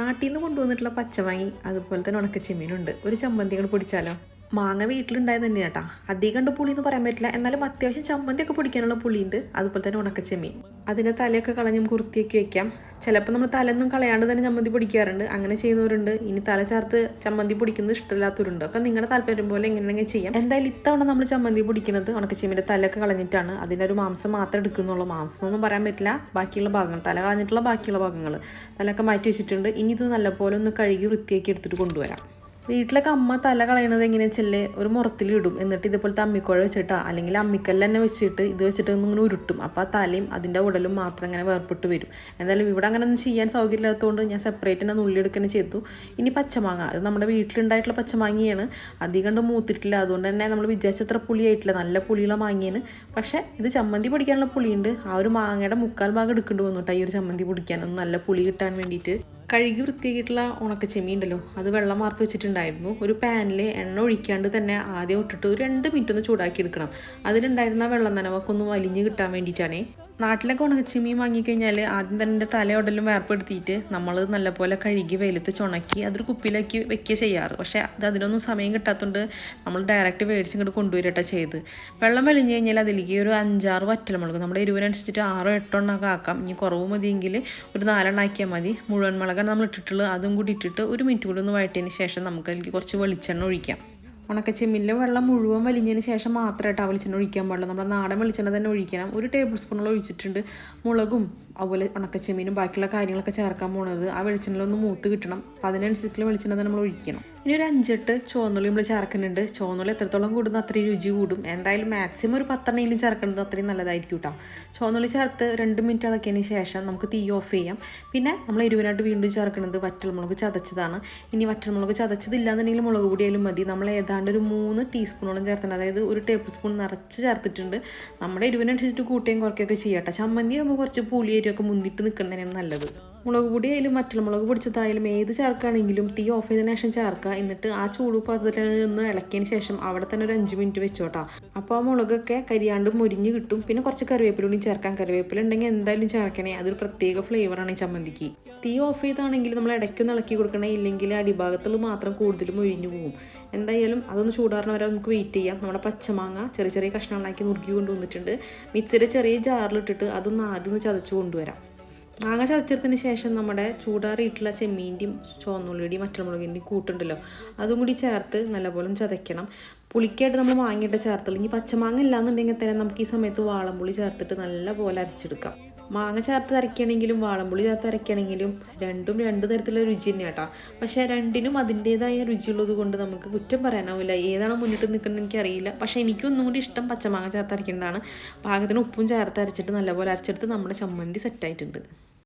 നാട്ടിൽ നിന്ന് കൊണ്ടുവന്നിട്ടുള്ള പച്ചമാങ്ങി അതുപോലെ തന്നെ ഉണക്കച്ചെമ്മീനുണ്ട്. ഒരു ചമ്മന്തി കൂടെ പൊടിച്ചാലോ? മാങ്ങ വീട്ടിലുണ്ടായത് തന്നെ കേട്ടാ അധികം കണ്ട് പുളി എന്ന് പറയാൻ പറ്റില്ല. എന്നാലും അത്യാവശ്യം ചമ്മന്തി ചമ്മന്തിയൊക്കെ പൊടിക്കാനുള്ള പുളിയുണ്ട്. അതുപോലെ തന്നെ ഉണക്കച്ചെമ്മീൻ. അതിന്റെ തലയൊക്കെ കളഞ്ഞും കുർത്തിയൊക്കെ വെക്കാം. ചിലപ്പോൾ നമ്മൾ തലയൊന്നും കളയാണ്ട് തന്നെ ചമ്മന്തി പൊടിക്കാറുണ്ട്. അങ്ങനെ ചെയ്യുന്നവരുണ്ട്. ഇനി തല ചേർത്ത് ചമ്മന്തി പൊടിക്കുന്നത് ഇഷ്ടമില്ലാത്തവരുണ്ട്. ഒക്കെ നിങ്ങളുടെ താല്പര്യം പോലെ എങ്ങനെയെങ്കിലും ചെയ്യാം. എന്തായാലും ഇത്തവണ നമ്മൾ ചമ്മന്തി പൊടിക്കുന്നത് ഉണക്കച്ചെമ്മീന്റെ തലയൊക്കെ കളഞ്ഞിട്ടാണ്. അതിന്റെ ഒരു മാംസം മാത്രം എടുക്കുന്നുള്ളൂ. മാംസം ഒന്നും പറയാൻ പറ്റില്ല. ബാക്കിയുള്ള ഭാഗങ്ങൾ. തല കളഞ്ഞിട്ടുള്ള ബാക്കിയുള്ള ഭാഗങ്ങൾ. തലയൊക്കെ മാറ്റി വെച്ചിട്ടുണ്ട്. ഇനി ഇത് നല്ലപോലെ ഒന്ന് കഴുകി വൃത്തിയാക്കി എടുത്തിട്ട് കൊണ്ടുവരാം. വീട്ടിലൊക്കെ അമ്മ തല കളയണത് എങ്ങനെയാ വെച്ചല്ലേ ഒരു മുറത്തിൽ ഇടും. എന്നിട്ട് ഇതുപോലത്തെ അമ്മിക്കുഴ വെച്ചിട്ടാ. അല്ലെങ്കിൽ അമ്മിക്കല്ല് തന്നെ വെച്ചിട്ട് ഇത് വെച്ചിട്ട് ഇങ്ങനെ ഉരുട്ടും. അപ്പോൾ ആ തലയും അതിന്റെ ഉടലും മാത്രം ഇങ്ങനെ വേർപെട്ട് വരും. എന്തായാലും ഇവിടെ അങ്ങനെ ഒന്നും ചെയ്യാൻ സൗകര്യമില്ലാത്തതുകൊണ്ട് ഞാൻ സെപ്പറേറ്റ് തന്നെ നുള്ളിയെടുക്കുന്നത് ചെയ്തു. ഇനി പച്ചമാങ്ങ. അത് നമ്മുടെ വീട്ടിലുണ്ടായിട്ടുള്ള പച്ചമാങ്ങയാണ്. അധികം കണ്ട് മൂത്തിട്ടില്ല. അതുകൊണ്ട് തന്നെ നമ്മൾ വിചാരിച്ചത്ര പുളിയായിട്ടില്ല നല്ല പുളിയുള്ള മാങ്ങയാണ്. പക്ഷേ ഇത് ചമ്മന്തി പൊടിക്കാനുള്ള പുളിയുണ്ട്. ആ ഒരു മാങ്ങയുടെ മുക്കാൽ ഭാഗം എടുക്കേണ്ടി വന്നു കേട്ടോ ഈ ഒരു ചമ്മന്തി പൊടിക്കാൻ. ഒന്ന് നല്ല പുളി കിട്ടാൻ വേണ്ടിയിട്ട്. കഴുകി വൃത്തിയാക്കിയിട്ടുള്ള ഉണക്ക ചെമ്മീൻ ഉണ്ടല്ലോ അത് വെള്ളം വാർത്ത് വെച്ചിട്ടുണ്ടായിരുന്നു. ഒരു പാനിൽ എണ്ണ ഒഴിക്കാണ്ട് തന്നെ ആദ്യം ഇട്ടിട്ട് ഒരു രണ്ട് മിനിറ്റ് ഒന്ന് ചൂടാക്കി എടുക്കണം. അതിലുണ്ടായിരുന്ന വെള്ളം നനവൊക്കെ ഒന്ന് വലിഞ്ഞ് കിട്ടാൻ വേണ്ടിയിട്ടാണേ. നാട്ടിലൊക്കെ ഉണക്കച്ചിമീൻ വാങ്ങിക്കഴിഞ്ഞാൽ ആദ്യം തന്നെ എന്റെ തലയോടലും വേർപ്പെടുത്തിയിട്ട് നമ്മൾ നല്ലപോലെ കഴുകി വെയിലത്ത് ചുണക്കി അതൊരു കുപ്പിയിലാക്കി വെക്കുക ചെയ്യാറ്. പക്ഷേ അത് അതിനൊന്നും സമയം കിട്ടാത്തതുകൊണ്ട് നമ്മൾ ഡയറക്റ്റ് മേടിച്ച് ഇങ്ങോട്ട് കൊണ്ടുവരട്ടെ ചെയ്ത്. വെള്ളം വലിഞ്ഞു കഴിഞ്ഞാൽ അതിലേക്ക് ഒരു അഞ്ചാറ് വറ്റൽമുളക് നമ്മുടെ എരിവിനനുസരിച്ചിട്ട് ആറോ എട്ടോ എണ്ണമൊക്കെ ആക്കാം. ഇനി കുറവ് മതിയെങ്കിൽ ഒരു നാലെണ്ണം ആക്കിയാൽ മതി. മുഴുവൻ മുളകാണ് നമ്മൾ ഇട്ടിട്ടുള്ളത്. അതും കൂടി ഇട്ടിട്ട് ഒരു മിനിറ്റ് കൂടി ഒന്ന് വഴറ്റിയതിന് ശേഷം നമുക്ക് അതിലേക്ക് കുറച്ച് വെളിച്ചെണ്ണ ഒഴിക്കാം. ഉണക്കച്ചെമ്മിലെ വെള്ളം മുഴുവൻ വലിഞ്ഞതിന് ശേഷം മാത്രമേ കേട്ടോ വെളിച്ചെണ്ണ ഒഴിക്കാൻ പാടുള്ളൂ നമ്മുടെ നാടൻ വെളിച്ചെണ്ണ തന്നെ ഒഴിക്കണം. ഒരു ടേബിൾ സ്പൂണോളം ഒഴിച്ചിട്ടുണ്ട് മുളകും അതുപോലെ ഉണക്കച്ചെമ്മീനും ബാക്കിയുള്ള കാര്യങ്ങളൊക്കെ ചേർക്കാൻ പോണത് ആ വെളിച്ചെണ്ണയിലൊന്ന് മൂത്ത് കിട്ടണം. അപ്പം അതിനനുസരിച്ചുള്ള വെളിച്ചെണ്ണ നമ്മൾ ഒഴിക്കണം. ഇനി ഒരു അഞ്ചെട്ട് ചുവന്നുള്ളി നമ്മൾ ചേർക്കുന്നുണ്ട്. ചുവന്നുള്ളി എത്രത്തോളം കൂടുന്ന അത്രയും രുചി കൂടും. എന്തായാലും മാക്സിമം ഒരു പത്തെണ്ണയിലും ചേർക്കുന്നത് അത്രയും നല്ലതായിരിക്കും കേട്ടോ ചുവന്നുള്ളി ചേർത്ത് രണ്ട് മിനിറ്റ് ഇളക്കിയതിന് ശേഷം നമുക്ക് തീ ഓഫ് ചെയ്യാം. പിന്നെ നമ്മൾ എരിവിനായിട്ട് വീണ്ടും ചേർക്കുന്നത് വറ്റൽമുളക് ചതച്ചതാണ്. ഇനി വറ്റൽമുളക് ചതച്ചതില്ല എന്നുണ്ടെങ്കിൽ മുളക് പൊടിയാലും മതി. നമ്മൾ ഏതാണ്ട് ഒരു മൂന്ന് ടീസ്പൂണോളം ചേർത്തിട്ടുണ്ട്. അതായത് ഒരു ടേബിൾ സ്പൂൺ നിറച്ച് ചേർത്തിട്ടുണ്ട്. നമ്മുടെ എരിവിനനുസരിച്ചിട്ട് കൂട്ടുകയും കുറയ്ക്കുകയൊക്കെ ചെയ്യട്ടെ ചമ്മന്തി ആകുമ്പോൾ കുറച്ച് പുളി എരിവൊക്കെ മുന്നിട്ട് നിൽക്കുന്നതിനാണ് നല്ലത്. മുളക് പൊടി ആയാലും മറ്റുള്ള മുളക് പൊടിച്ചതായാലും ഏത് ചേർക്കുകയാണെങ്കിലും തീ ഓഫ് ചെയ്തതിന് ശേഷം ചേർക്കുക. എന്നിട്ട് ആ ചൂട് പാത്രത്തിൽ നിന്ന് ഇളക്കിയതിന് ശേഷം അവിടെ തന്നെ ഒരു അഞ്ച് മിനിറ്റ് വെച്ചോട്ടാ. അപ്പോൾ ആ മുളകൊക്കെ കരിയാണ്ട് മുരിഞ്ഞ് കിട്ടും. പിന്നെ കുറച്ച് കറിവേപ്പില കൂടി ചേർക്കാം. കറിവേപ്പില ഉണ്ടെങ്കിൽ എന്തായാലും ചേർക്കണേ. അതൊരു പ്രത്യേക ഫ്ലേവറാണ് ഈ ചമ്മന്തിക്ക്. തീ ഓഫ് ചെയ്താണെങ്കിൽ നമ്മൾ ഇടയ്ക്കൊന്ന് ഇളക്കി കൊടുക്കണേ. ഇല്ലെങ്കിൽ അടിഭാഗത്തിൽ മാത്രം കൂടുതൽ മുരിഞ്ഞു പോകും. എന്തായാലും അതൊന്ന് ചൂടാറണ വരെ നമുക്ക് വെയിറ്റ് ചെയ്യാം. നമ്മുടെ പച്ചമാങ്ങ ചെറിയ ചെറിയ കഷ്ണങ്ങളാക്കി നുറുക്കി കൊണ്ടുവന്നിട്ടുണ്ട്. മിക്സിയുടെ ചെറിയ ജാറിലിട്ടിട്ട് അതൊന്ന് ആദ്യം ഒന്ന് ചതച്ച് കൊണ്ടുവരാം. മാങ്ങ ചതച്ചെടുത്തതിന് ശേഷം നമ്മുടെ ചൂടാറിയിട്ടുള്ള ചെമ്മീന്റെയും ചുവന്നുള്ളിയുടെയും മറ്റമുളകിന്റെയും കൂട്ടുണ്ടല്ലോ. അതും കൂടി ചേർത്ത് നല്ലപോലെ ചതയ്ക്കണം. പുളിക്കായിട്ട് നമ്മൾ മാങ്ങയിട്ട് ചേർത്തുള്ളൂ ഇനി പച്ചമാങ്ങ ഇല്ലാന്നുണ്ടെങ്കിൽ തന്നെ നമുക്ക് ഈ സമയത്ത് വാളംപുളി ചേർത്തിട്ട് നല്ലപോലെ അരച്ചെടുക്കാം. മാങ്ങ ചേർത്ത് അരയ്ക്കണമെങ്കിലും വാളംപുളി ചേർത്ത് അരയ്ക്കണമെങ്കിലും രണ്ടും രണ്ട് തരത്തിലുള്ള രുചി തന്നെയാണ് കേട്ടോ പക്ഷേ രണ്ടിനും അതിന്റേതായ രുചിയുള്ളത് കൊണ്ട് നമുക്ക് കുറ്റം പറയാനാവില്ല ഏതാണ് മുന്നിട്ട് നിൽക്കുന്നത് എനിക്കറിയില്ല. പക്ഷേ എനിക്കൊന്നും കൂടി ഇഷ്ടം പച്ചമാങ്ങ ചേർത്ത് അരയ്ക്കേണ്ടതാണ് പാകത്തിന് ഉപ്പും ചേർത്ത് അരച്ചിട്ട് നല്ലപോലെ അരച്ചെടുത്ത് നമ്മുടെ ചമ്മന്തി സെറ്റായിട്ടുണ്ട്